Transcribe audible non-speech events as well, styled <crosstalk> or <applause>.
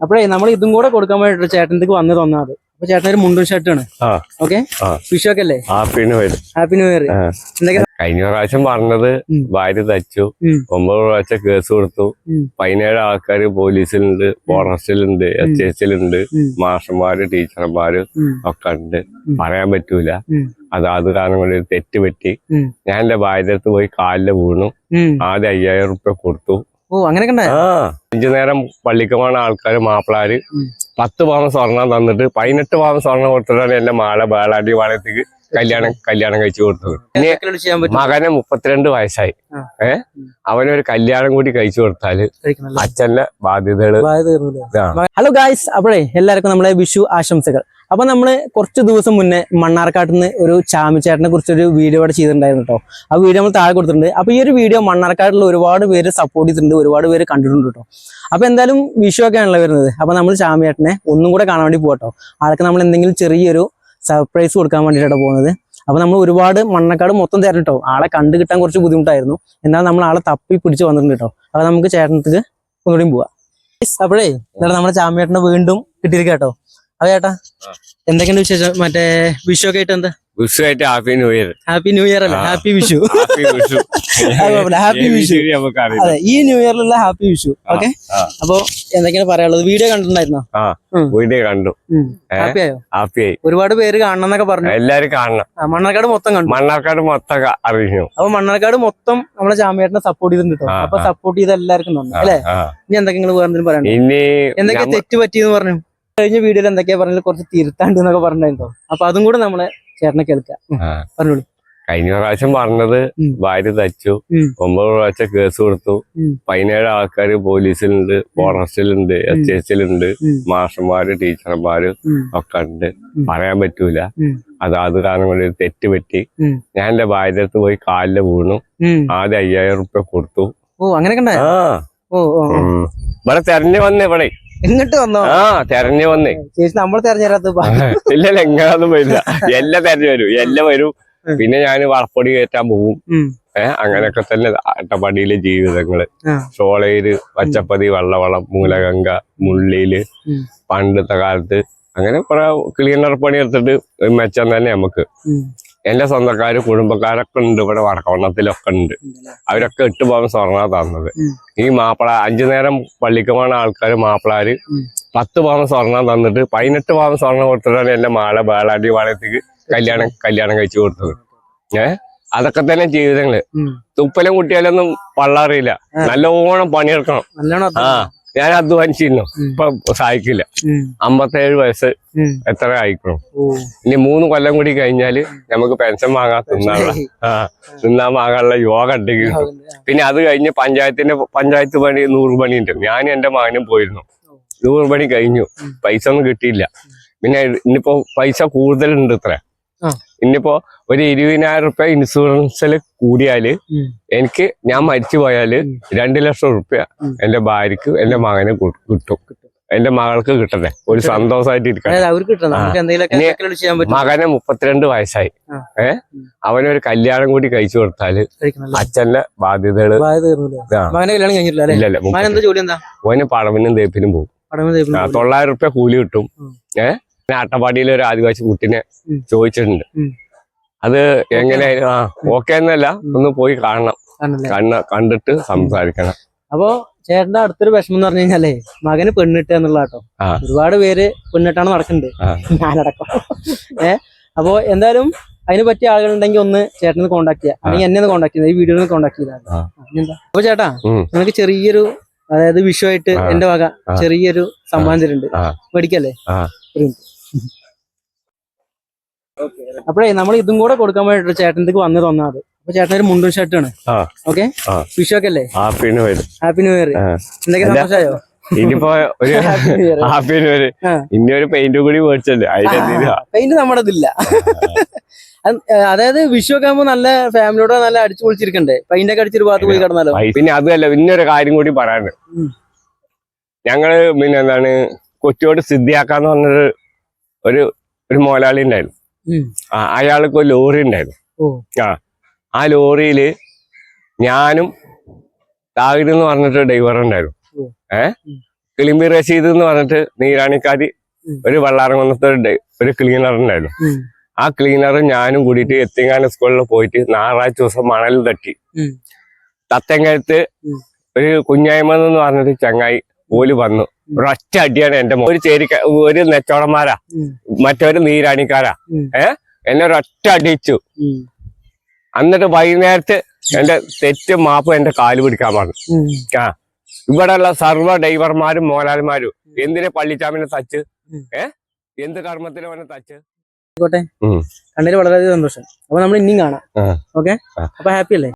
അപ്പോഴേ നമ്മൾ ഇതും കൂടെ കൊടുക്കാൻ വേണ്ടിട്ട് ചേട്ടന്റെ വന്ന് തന്നത് അപ്പൊ ചേട്ടൻ ഒരു മുണ്ടും ഷർട്ടാണ് ഓക്കെ. വിഷുവൊക്കെ അല്ലേ happy new year happy new year. എന്തൊക്കെ കഴിഞ്ഞ പ്രാവശ്യം പറഞ്ഞത്. ഭാര്യ തച്ചു. ഒമ്പത് പ്രാവശ്യം കേസ് കൊടുത്തു. പതിനേഴ് ആൾക്കാർ പോലീസിലുണ്ട് ഫോറസ്റ്റിലുണ്ട് എസ് എസിലുണ്ട്. മാഷന്മാര് ടീച്ചർമാര് ഒക്കെ ഉണ്ട്. പറയാൻ പറ്റൂല. അത് അത് കാരണം കൊണ്ട് തെറ്റ് പറ്റി ഞാൻ എന്റെ ഭാര്യ അടുത്ത് പോയി കാലിൽ വീണു. ആദ്യം അയ്യായിരം റുപ്യ കൊടുത്തു ഓ അങ്ങനെ കണ്ടേ? ആ അഞ്ചു നേരം പള്ളിക്കുമാണ് ആൾക്കാര് മാപ്പിളാര്. പത്ത് പവൻ സ്വർണം തന്നിട്ട് പതിനെട്ട് പവൻ സ്വർണം കൊടുത്തിട്ടാണ് എന്റെ മാള ബാലാടി വളയത്തേക്ക് കല്യാണം കല്യാണം കഴിച്ചു കൊടുത്തത്. മകനെ മകന് മുപ്പത്തിരണ്ട് വയസ്സായി. ഏ? അവനൊരു കല്യാണം കൂടി കഴിച്ചു കൊടുത്താൽ അച്ഛന്റെ ബാധ്യതകൾ ഹലോ ഗായ്സ് അപ്പോഴേ എല്ലാവർക്കും നമ്മളെ വിഷു ആശംസകൾ. അപ്പൊ നമ്മൾ കുറച്ച് ദിവസം മുന്നേ മണ്ണാർക്കാട്ടിൽ നിന്ന് ഒരു ചാമിച്ചേട്ടനെ കുറിച്ചൊരു വീഡിയോ ഇവിടെ ചെയ്തിട്ടുണ്ടായിരുന്നു കേട്ടോ ആ വീഡിയോ നമ്മൾ താഴെ കൊടുത്തിട്ടുണ്ട്. അപ്പൊ ഈ ഒരു വീഡിയോ മണ്ണാർക്കാട്ടിൽ ഒരുപാട് പേര് സപ്പോർട്ട് ചെയ്തിട്ടുണ്ട് ഒരുപാട് പേര് കണ്ടിട്ടുണ്ട് കേട്ടോ അപ്പൊ എന്തായാലും വിഷു ഒക്കെ ആണല്ലോ വരുന്നത്. അപ്പൊ നമ്മൾ ചാമിയേട്ടനെ ഒന്നും കൂടെ കാണാൻ വേണ്ടി പോകട്ടോ ആൾക്ക് നമ്മൾ എന്തെങ്കിലും ചെറിയൊരു സർപ്രൈസ് കൊടുക്കാൻ വേണ്ടിയിട്ടാണ് പോകുന്നത്. അപ്പൊ നമ്മൾ ഒരുപാട് മണ്ണക്കാട് മൊത്തം തരണം കേട്ടോ ആളെ കണ്ടു കിട്ടാൻ കുറച്ച് ബുദ്ധിമുട്ടായിരുന്നു. എന്നാൽ നമ്മൾ ആളെ തപ്പി പിടിച്ച് വന്നിട്ടുണ്ട് കേട്ടോ അപ്പൊ നമുക്ക് ചേട്ടനത്തേക്ക് ഒന്നുകൂടിയും പോവാം. അപ്പോഴേ നമ്മുടെ ചാമിയേട്ടനെ വീണ്ടും കിട്ടിയിരിക്കാം കേട്ടോ അതെ ചേട്ടാ എന്തൊക്കെയുണ്ട് വിശേഷം? മറ്റേ വിഷു ഒക്കെ ആയിട്ട് എന്താ? വിഷുവായിട്ട് happy new year happy new year അല്ല? ഹാപ്പി വിഷു. ഹാപ്പി വിഷു. <laughs> അത് വിഷു. വിഷു ഈ ന്യൂ ഇയറിലുള്ള ഹാപ്പി വിഷു. ഓക്കെ. അപ്പൊ എന്തൊക്കെയാണ് പറയാനുള്ളത്? വീഡിയോ കണ്ടിട്ടുണ്ടായിരുന്നോ. വീഡിയോ കണ്ടു? ഹാപ്പി ആയോ? ഹാപ്പി ആയി. ഒരുപാട് പേര് കാണണം എന്നൊക്കെ പറഞ്ഞു. എല്ലാരും കാണണം. മണ്ണാർക്കാട് മൊത്തം കണ്ടു. മണ്ണാർക്കാട് മൊത്തം അറിഞ്ഞു. അപ്പൊ മണ്ണാർക്കാട് മൊത്തം നമ്മളെ ചാമിയേട്ടനെ സപ്പോർട്ട് ചെയ്തിട്ടുണ്ട് അപ്പൊ സപ്പോർട്ട് ചെയ്ത് എല്ലാവർക്കും അല്ലെ? ഇനി എന്തൊക്കെ നിങ്ങൾ വേറെ എന്തെങ്കിലും പറയണ്ടോ ഇനി എന്തൊക്കെ തെറ്റ് പറ്റിയെന്ന് പറഞ്ഞു? കഴിഞ്ഞ വീഡിയോയിൽ എന്തൊക്കെയാ പറഞ്ഞത്? കുറച്ച് തിരുത്താണ്ട് എന്നൊക്കെ പറഞ്ഞിട്ടുണ്ടോ അപ്പൊ അതും കൂടെ നമ്മളെ ചേട്ടനെ കേൾക്കാം. പറഞ്ഞോളൂ. കഴിഞ്ഞ പ്രാവശ്യം പറഞ്ഞത്. ഭാര്യ തച്ചു. ഒമ്പത് പ്രാവശ്യം കേസ് കൊടുത്തു. പതിനേഴ് ആൾക്കാര് പോലീസിലുണ്ട് ഫോറസ്റ്റിലുണ്ട് എസ് എസിലുണ്ട്. മാഷന്മാര് ടീച്ചർമാര് ഒക്കെ ഉണ്ട്. പറയാൻ പറ്റൂല. അതാത് അത് അത് കാരണം കൊണ്ട് തെറ്റ് പറ്റി ഞാൻ എന്റെ ഭാര്യ അടുത്ത് പോയി കാലിൽ വീണു. ആദ്യം അയ്യായിരം റുപ്യ കൊടുത്തു. ഓ. ഉം. ഇവിടെ തെരഞ്ഞു വന്നേ ഇവിടെ. ഇങ്ങോട്ട് വന്നോ? ആ തെരഞ്ഞു വന്നേ. ചേച്ചി നമ്മൾ തെരഞ്ഞെടുത്ത് ഇല്ല എങ്ങനെയൊന്നും വരില്ല. എല്ലാം തെരഞ്ഞു വരും എല്ലാം വരും. പിന്നെ ഞാൻ വളപ്പൊടി കയറ്റാൻ പോകും ഏഹ് അങ്ങനെയൊക്കെ തന്നെ അട്ടപ്പാടിയിലെ ജീവിതങ്ങൾ. ചോളയിൽ പച്ചപ്പതി വള്ളവളം മൂലഗംഗ മുള്ളിയിൽ. പണ്ടത്തെ കാലത്ത് അങ്ങനെ കുറെ ക്ലീനർ പണി എടുത്തിട്ട് മെച്ചം തന്നെ നമുക്ക്. എന്റെ സ്വന്തക്കാര് കുടുംബക്കാരൊക്കെ ഉണ്ട് ഇവിടെ വടക്കവണ്ണത്തിലൊക്കെ ഉണ്ട്. അവരൊക്കെ ഇട്ടു പോകാൻ സ്വർണ തന്നത്. ഈ മാപ്പിള അഞ്ചു നേരം പള്ളിക്ക് പോകുന്ന ആൾക്കാര് മാപ്പിളാര്. പത്ത് പവൻ സ്വർണം തന്നിട്ട് പതിനെട്ട് പവൻ സ്വർണം കൊടുത്തിട്ടാണ് എന്റെ മാളെ ബാലാടി പാളയത്തേക്ക് കല്യാണം കല്യാണം കഴിച്ചു കൊടുത്തത്. ഏഹ് അതൊക്കെ തന്നെ ജീവിതങ്ങൾ. തുപ്പലും കുട്ടിയാലൊന്നും വള്ളറിയില്ല. നല്ലോണം പണിയെടുക്കണം. ആ. ഞാൻ അധ്വാനിച്ചിരുന്നു. ഇപ്പൊ സഹായിക്കില്ല. അമ്പത്തേഴ് വയസ്സ് എത്ര ആയിക്കണം? ഇനി മൂന്ന് കൊല്ലം കൂടി കഴിഞ്ഞാൽ നമുക്ക് പെൻഷൻ വാങ്ങാൻ തിന്നാനുള്ള ആ തിന്നാൻ വാങ്ങാനുള്ള യോഗ ഉണ്ടെങ്കിൽ പിന്നെ അത് കഴിഞ്ഞ് പഞ്ചായത്തിന്റെ പഞ്ചായത്ത് പണി നൂറ് പണി ഉണ്ട്. ഞാൻ എന്റെ മകനും പോയിരുന്നു. നൂറ് പണി കഴിഞ്ഞു. പൈസ ഒന്നും കിട്ടിയില്ല. പിന്നെ ഇനിയിപ്പോ പൈസ കൂടുതലുണ്ട് ഇത്ര. ആ. ഇന്നിപ്പോ ഒരു ഇരുപതിനായിരം റുപ്യ ഇൻഷുറൻസിൽ കൂടിയാൽ എനിക്ക് ഞാൻ മരിച്ചു പോയാൽ രണ്ടു ലക്ഷം റുപ്യ. എന്റെ ഭാര്യക്ക് എന്റെ മകന് കിട്ടും. എന്റെ മകൾക്ക് കിട്ടട്ടെ. ഒരു. സന്തോഷമായിട്ട് ഇരിക്കണം. മകന് മുപ്പത്തിരണ്ട് വയസ്സായി. ഏ? അവനൊരു കല്യാണം കൂടി കഴിച്ചു കൊടുത്താൽ അച്ഛന്റെ ബാധ്യതകൾ ഇല്ലല്ലോ ഓന് പടവിനും തേപ്പിനും പോകും. തൊള്ളായിരം റുപ്യ കൂലി കിട്ടും. ഉം. അട്ടപ്പാടിയിലെ ഒരു ആദിവാസി കുട്ടിനെ ചോദിച്ചിട്ടുണ്ട്. അത് എങ്ങനെ ആ ഓക്കെ എന്നല്ല ഒന്ന് പോയി കാണണം. കണ്ണ കണ്ടിട്ട് സംസാരിക്കണം. അപ്പൊ ചേട്ടന്റെ അടുത്തൊരു വിഷമം എന്ന് പറഞ്ഞു കഴിഞ്ഞാലേ മകന് പെണ്ണിട്ട് എന്നുള്ള കേട്ടോ. ഒരുപാട് പേര് പെണ്ണിട്ടാണ് നടക്കുന്നുണ്ട്. ഞാനടക്കം. ഏ അപ്പോ എന്തായാലും അതിന് പറ്റിയ ആളുകളുണ്ടെങ്കിൽ ഒന്ന് ചേട്ടനെ കോണ്ടാക്ട് ചെയ്യാം. അല്ലെങ്കിൽ എന്നെ ഒന്ന് കോണ്ടാക്ട് ചെയ്യാം ഈ വീഡിയോയിൽ കോണ്ടാക്ട് ചെയ്താൽ. അപ്പൊ ചേട്ടാ നിങ്ങൾക്ക് ചെറിയൊരു അതായത് വിഷുവായിട്ട് ആ. എന്റെ വക ചെറിയൊരു സമ്മാനം തരുന്നുണ്ട്. മേടിക്കല്ലേ? ഒരു minute. അപ്പോഴേ നമ്മൾ ഇതും കൂടെ കൊടുക്കാൻ വേണ്ടിട്ട് ചേട്ടനത്തേക്ക് വന്ന് തന്നത് അപ്പൊ ചേട്ടൻ ഒരു മുണ്ടും ഷർട്ടാണ്. ഓക്കെ? ആ. വിഷു ഒക്കെ അല്ലേ? ഹാപ്പിന് വരും ഹാപ്പി ന്യൂ ഇയർ. എന്തൊക്കെ സന്തോഷമായോ ഇനിയിപ്പോ ഒരു ഹാപ്പി ന്യൂ ഇയർ. ഇനി ഒരു പെയിന്റ് കൂടി മേടിച്ചല്ലേ? പെയിന്റ് നമ്മുടെ ഇതില്ല അതായത് വിഷു ഒക്കെ ആകുമ്പോ നല്ല ഫാമിലിയോടെ നല്ല അടിച്ചു പൊളിച്ചിരിക്കണ്ടേ? പെയിന്റ് ഒക്കെ അടിച്ചൊരു ഭാഗത്ത് പോയി കിടന്നാലോ? പിന്നെ അതല്ല പിന്നെ ഒരു കാര്യം കൂടി പറയാനുണ്ട്. ഞങ്ങൾ പിന്നെ എന്താണ് കൊച്ചിയോട് സിദ്ധിയാക്കാന്ന് പറഞ്ഞൊരു ഒരു ഒരു മോലാളി ഉണ്ടായിരുന്നു. ആ, അയാൾക്ക് ഒരു ലോറി ഉണ്ടായിരുന്നു. ആ ആ ലോറിയിൽ ഞാനും താഹിർ എന്ന് പറഞ്ഞിട്ട് ഡ്രൈവർ ഉണ്ടായിരുന്നു. ഏഹ് ഏ. കിളിമ്പി റഷീദ് എന്ന് പറഞ്ഞിട്ട് നീരാണിക്കാരി. ഒരു വെള്ളാറങ്ങുന്നത്തെ ഒരു ക്ലീനർ ഉണ്ടായിരുന്നു. ആ ക്ലീനറും ഞാനും കൂടിയിട്ട് എത്തിങ്ങാന സ്കൂളിൽ പോയിട്ട് ഞായറാഴ്ച ദിവസം മണൽ തട്ടി. ഉം. ഒരു കുഞ്ഞായ്മ എന്ന് പറഞ്ഞിട്ട് ചങ്ങായി ഓൽ വന്നു. ഒരൊറ്റ അടിയാണ് എന്റെ ഒരു ചേരി ഒരു നെച്ചോടന്മാരാ. മറ്റൊരു നീരാണിക്കാരാ. ഏഹ് ഏ? എന്നെ ഒരൊറ്റ അടിച്ചു. എന്നിട്ട് വൈകുന്നേരത്ത് എന്റെ തെറ്റ് മാപ്പ് എന്റെ കാൽ പിടിക്കാൻ പറഞ്ഞു. ആ ആ. ഇവിടെയുള്ള സർവ ഡ്രൈവർമാരും മോലാൽമാരും എന്തിനെ പള്ളിച്ചാമിനെ തച്ച്? ഏഹ് ഏ? എന്ത് കർമ്മത്തിന് അവനെ തച്ച്? ആയിക്കോട്ടെ. കണ്ടതിൽ വളരെയധികം സന്തോഷം. അപ്പൊ നമ്മൾ ഇനിയും കാണാം. ഓക്കെ? അപ്പൊ ഹാപ്പി അല്ലേ